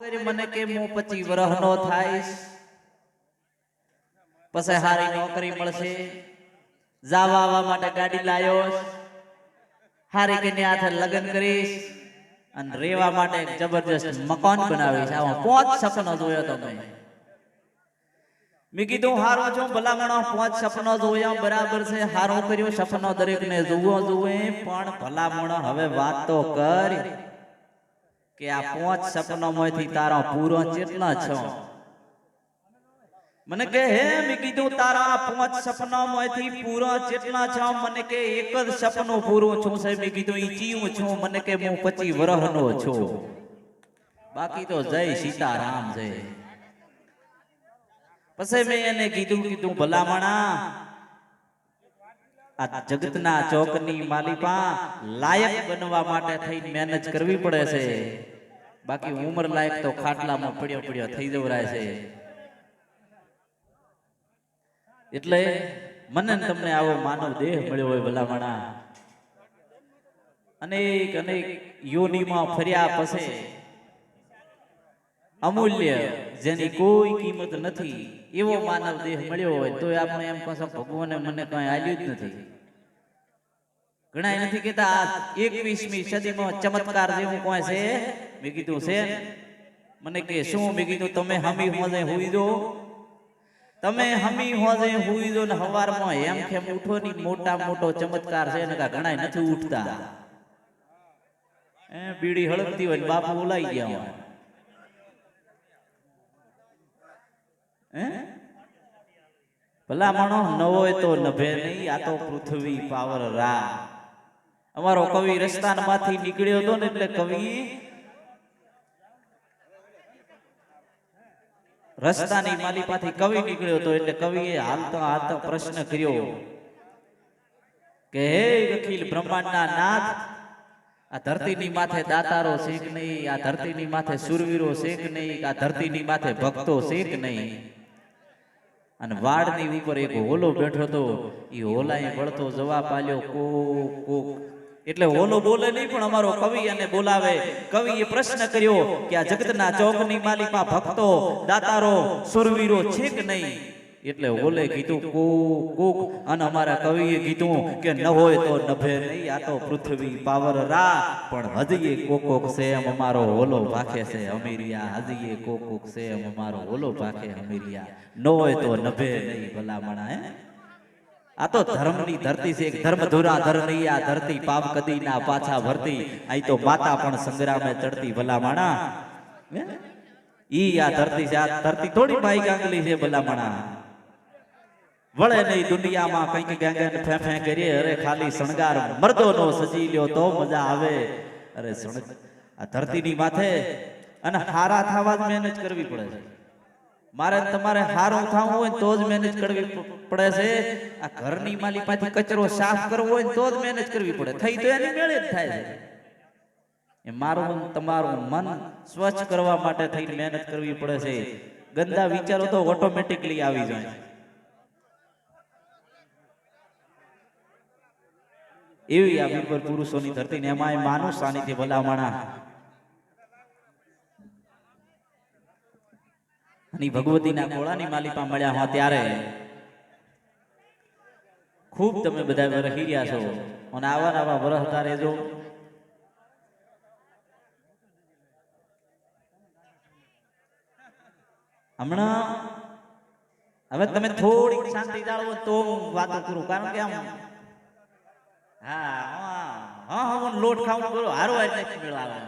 મને કે હું પચી વરહનો થાઈશ. પછી હારી નોકરી મળશે. જાવા આવવા માટે ગાડી લાયો હારી કે હાથે લગ્ન કરીશ. અને રેવા માટે જબરજસ્ત મકાન બનાવીશ. આવો પાંચ સપનો જોયો તો મેં મેં કીધું હારો છો ભલામણો પાંચ સપનો જોયા બરાબર છે. હારો કર્યો સપનો દરેકને જોવો જોવે પણ ભલામણો હવે વાત તો કર. કે આ પાંચ સપનામાંથી તારો પૂરો કેટલા છો. મને કે હે, મેં કીધું તારા પાંચ સપનામાંથી પૂરો કેટલા છો. મને કે એક જ સપનું પૂરું છું છે મેં કીધું, ઈ જીવું છું. મને કે હું પચી વરહનો છું. બાકી તો જય સીતારામ, જય. પછી મેં એને કીધું કીધું, ભલામણા આ જગતના ચોકની માલિકા લાયક બનવા માટે થઈ મહેનત કરવી પડે છે. બાકી ઉંમર લાયક તો ખાટલામાં પડ્યો પડ્યો થઈ જવરાય છે. એટલે મને તમને આવો માનવ દેહ મળ્યો હોય ભલામણા. અનેક અનેક યોનિમાં ફર્યા પછી અમૂલ્ય જેની કોઈ કિંમત નથી. એવો માનવ દેહ મળ્યો હોય તો આપણે એમ કહો ભગવાને મને કઈ આલ્યું જ નથી. ઘણા નથી કહેતા આ એકવીસમી સદીમાં ચમત્કાર જેવું કોઈ છે? મેં કીધું છે. મને કે શું? મેં કીધું તમે હમી હોજે હુઈ દો. તમે હમી હોજે હુઈ દો ને હવારમાં એમ કેમ ઉઠો ની મોટા મોટો ચમત્કાર છે ને ઘણા નથી ઉઠતા. એ બીડી હળગતી હોય બાપુ બોલાઈ ગયા હોય. હે? ભલા માણો નવો તો નભે નહીં આ તો પૃથ્વી પાવર રા અમારો કવિ રસ્તામાંથી નીકળ્યો હતો ને એટલે કવિ રસ્તાની માલિપાથી કવિ નીકળ્યો હતો એટલે કવિએ હાલતો હાલતો પ્રશ્ન કર્યો કે હે અખિલ બ્રહ્માંડના નાથ આ ધરતીની માથે દાતારો કે નહીં આ ધરતીની માથે સુરવીરો છે નહીં આ ધરતીની માથે ભક્તો છે નહીં. અને વાડની ઉપર એક હોલો બેઠો હતો. એ હોલાએ વળતો જવાબ આલ્યો કોક કોક. એટલે હોલો બોલે નહીં પણ અમારો કવિ એને બોલાવે. કવિએ પ્રશ્ન કર્યો કે આ જગતના ચોકની માલિકા ભક્તો દાતારો સુરવીરો છે કે નહીં? એટલે ઓલે કીધું, કુક, કોક. અને અમારા કવિએ કીધું કે ન હોય તો નભે નહીં, આ તો પૃથ્વી પાવર રા પણ હજીએ કોકોક કોક કોક છે એમ અમારો ઓલો ભાખે છે અમીરિયા. હજીએ કોકોક કોક કોક છે એમ અમારો ઓલો ભાખે અમીરિયા. ન હોય તો નભે નહીં, ભલામણા, હે? આ તો ધર્મની ધરતી છે, એક ધર્મ ધુરા ધરની આ ધરતી પાપ કદી ના પાછા ભરતી અહીં તો માતા પણ સંગ્રામે ચડતી, ભલામણા. ઈ આ ધરતી છે, આ ધરતી થોડી ભાઈ ગાંગલી છે, ભલામણા. વળે નહીં દુનિયામાં કંઈક ગાંગન ફે ફે કરીએ. અરે ખાલી શણગાર મરદો નો સજી લ્યો તો મજા આવે. અરે શણ આ ધરતીની માથે અને હારા થવા જ મહેનત કરવી પડે છે. મારે તમારે હારું થવું હોય તો જ મહેનત કરવી પડે છે. આ ઘરની માલી પાછી કચરો સાફ કરવો હોય તો જ મહેનત કરવી પડે. થઈ તો એની મેળે જ થાય છે. એ મારું તમારું મન સ્વચ્છ કરવા માટે થઈને મહેનત કરવી પડે છે. ગંદા વિચારો તો ઓટોમેટિકલી આવી જાય. એવી આ બિરબલ પુરુષોની ધરતી ને એમાં માનું સાનિધ્ય ભલામણા. અને ભગવતીના કોળાની માલિકા મળ્યા હો ત્યારે ખૂબ તમે બધા રહી રહ્યા છો. અને આવા આવા વરહતા રહેજો હમણાં, હવે તમે થોડીક શાંતિ જાળવો તો વાતો કરું. કારણ કે આમ હા હા હા હા લોટ ખાવું બોલો હારો એટલે મેળાવે